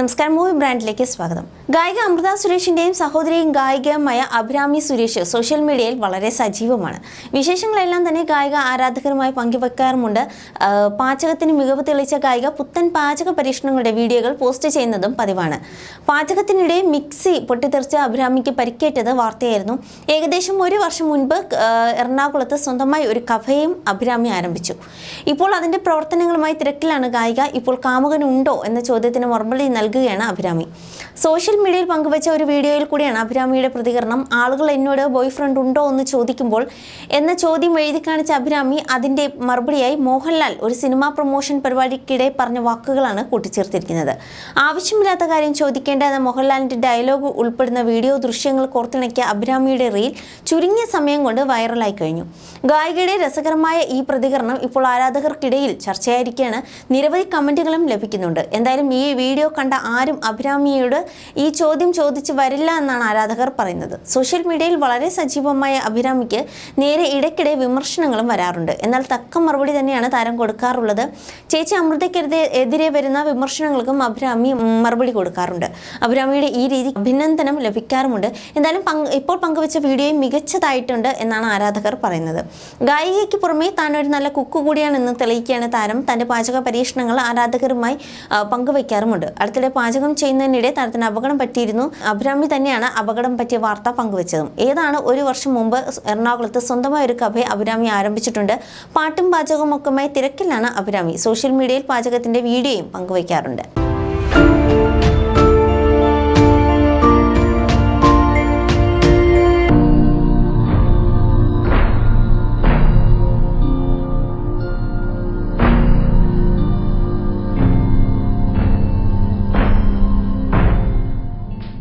നമസ്കാരം. മൂവി ബ്രാൻഡിലേക്ക് സ്വാഗതം. ഗായിക അമൃത സുരേഷിന്റെയും സഹോദരിയും ഗായികയുമായ അഭിരാമി സുരേഷ് സോഷ്യൽ മീഡിയയിൽ വളരെ സജീവമാണ്. വിശേഷങ്ങളെല്ലാം തന്നെ ഗായിക ആരാധകരുമായി പങ്കുവെക്കാറുമുണ്ട്. പാചകത്തിന് മികവ് തെളിയിച്ച ഗായിക പുത്തൻ പാചക പരീക്ഷണങ്ങളുടെ വീഡിയോകൾ പോസ്റ്റ് ചെയ്യുന്നതും പതിവാണ്. പാചകത്തിനിടെ മിക്സി പൊട്ടിത്തെറിച്ച് അഭിരാമിക്ക് പരിക്കേറ്റത് വാർത്തയായിരുന്നു. ഏകദേശം ഒരു വർഷം മുൻപ് എറണാകുളത്ത് സ്വന്തമായി ഒരു കഫയും അഭിരാമി ആരംഭിച്ചു. ഇപ്പോൾ അതിന്റെ പ്രവർത്തനങ്ങളുമായി തിരക്കിലാണ് ഗായിക. ഇപ്പോൾ കാമുകനുണ്ടോ എന്ന ചോദ്യത്തിന് മറുപടി നൽകുകയാണ് അഭിരാമി. സോഷ്യൽ മീഡിയയിൽ പങ്കുവച്ച ഒരു വീഡിയോയിൽ കൂടിയാണ് അഭിരാമിയുടെ പ്രതികരണം. ആളുകൾ എന്നോട് ബോയ് ഫ്രണ്ട് ഉണ്ടോ എന്ന് ചോദിക്കുമ്പോൾ എന്ന ചോദ്യം എഴുതി കാണിച്ച അഭിരാമി അതിന്റെ മറുപടിയായി മോഹൻലാൽ ഒരു സിനിമാ പ്രൊമോഷൻ പരിപാടിക്കിടെ പറഞ്ഞ വാക്കുകളാണ് കൂട്ടിച്ചേർത്തിരിക്കുന്നത്. ആവശ്യമില്ലാത്ത കാര്യം ചോദിക്കേണ്ട എന്ന മോഹൻലാലിന്റെ ഡയലോഗ് ഉൾപ്പെടുന്ന വീഡിയോ ദൃശ്യങ്ങൾ കോർത്തിണക്കിയ അഭിരാമിയുടെ റീൽ ചുരുങ്ങിയ സമയം കൊണ്ട് വൈറലായി കഴിഞ്ഞു. ഗായികയുടെ രസകരമായ ഈ പ്രതികരണം ഇപ്പോൾ ആരാധകർക്കിടയിൽ ചർച്ചയായിരിക്കുകയാണ്. നിരവധി കമന്റുകളും ലഭിക്കുന്നുണ്ട്. എന്തായാലും ഈ വീഡിയോ കണ്ട ആരും അഭിരാമിയോട് ഈ ചോദ്യം ചോദിച്ചു വരില്ല എന്നാണ് ആരാധകർ പറയുന്നത്. സോഷ്യൽ മീഡിയയിൽ വളരെ സജീവമായ അഭിരാമിക്ക് നേരെ ഇടയ്ക്കിടെ വിമർശനങ്ങളും വരാറുണ്ട്. എന്നാൽ തക്ക മറുപടി തന്നെയാണ് താരം കൊടുക്കാറുള്ളത്. ചേച്ചി അമൃതയ്ക്കെതിരെ എതിരെ വരുന്ന വിമർശനങ്ങൾക്കും അഭിരാമി മറുപടി കൊടുക്കാറുണ്ട്. അഭിരാമിയുടെ ഈ രീതി അഭിനന്ദനം ലഭിക്കാറുമുണ്ട്. എന്തായാലും ഇപ്പോൾ പങ്കുവച്ച വീഡിയോയും മികച്ചതായിട്ടുണ്ട് എന്നാണ് ആരാധകർ പറയുന്നത്. ഗായികയ്ക്ക് പുറമേ താൻ ഒരു നല്ല കുക്ക് കൂടിയാണെന്ന് തെളിയിക്കുകയാണ് താരം. തന്റെ പാചക പരീക്ഷണങ്ങൾ ആരാധകരുമായി പങ്കുവയ്ക്കാറുമുണ്ട്. അടുത്തിടെ പാചകം ചെയ്യുന്നതിനിടെ താരത്തിന് അപകടം പറ്റിയിരുന്നു. അഭിരാമി തന്നെയാണ് അപകടം പറ്റിയ വാർത്ത പങ്കുവച്ചതും. ഏതാണ് ഒരു വർഷം മുമ്പ് എറണാകുളത്ത് സ്വന്തമായ ഒരു കഫേ അഭിരാമി ആരംഭിച്ചിട്ടുണ്ട്. പാട്ടും പാചകവും ഒക്കെയുമായി തിരക്കിലാണ് അഭിരാമി. സോഷ്യൽ മീഡിയയിൽ പാചകത്തിന്റെ വീഡിയോയും പങ്കുവയ്ക്കാറുണ്ട്.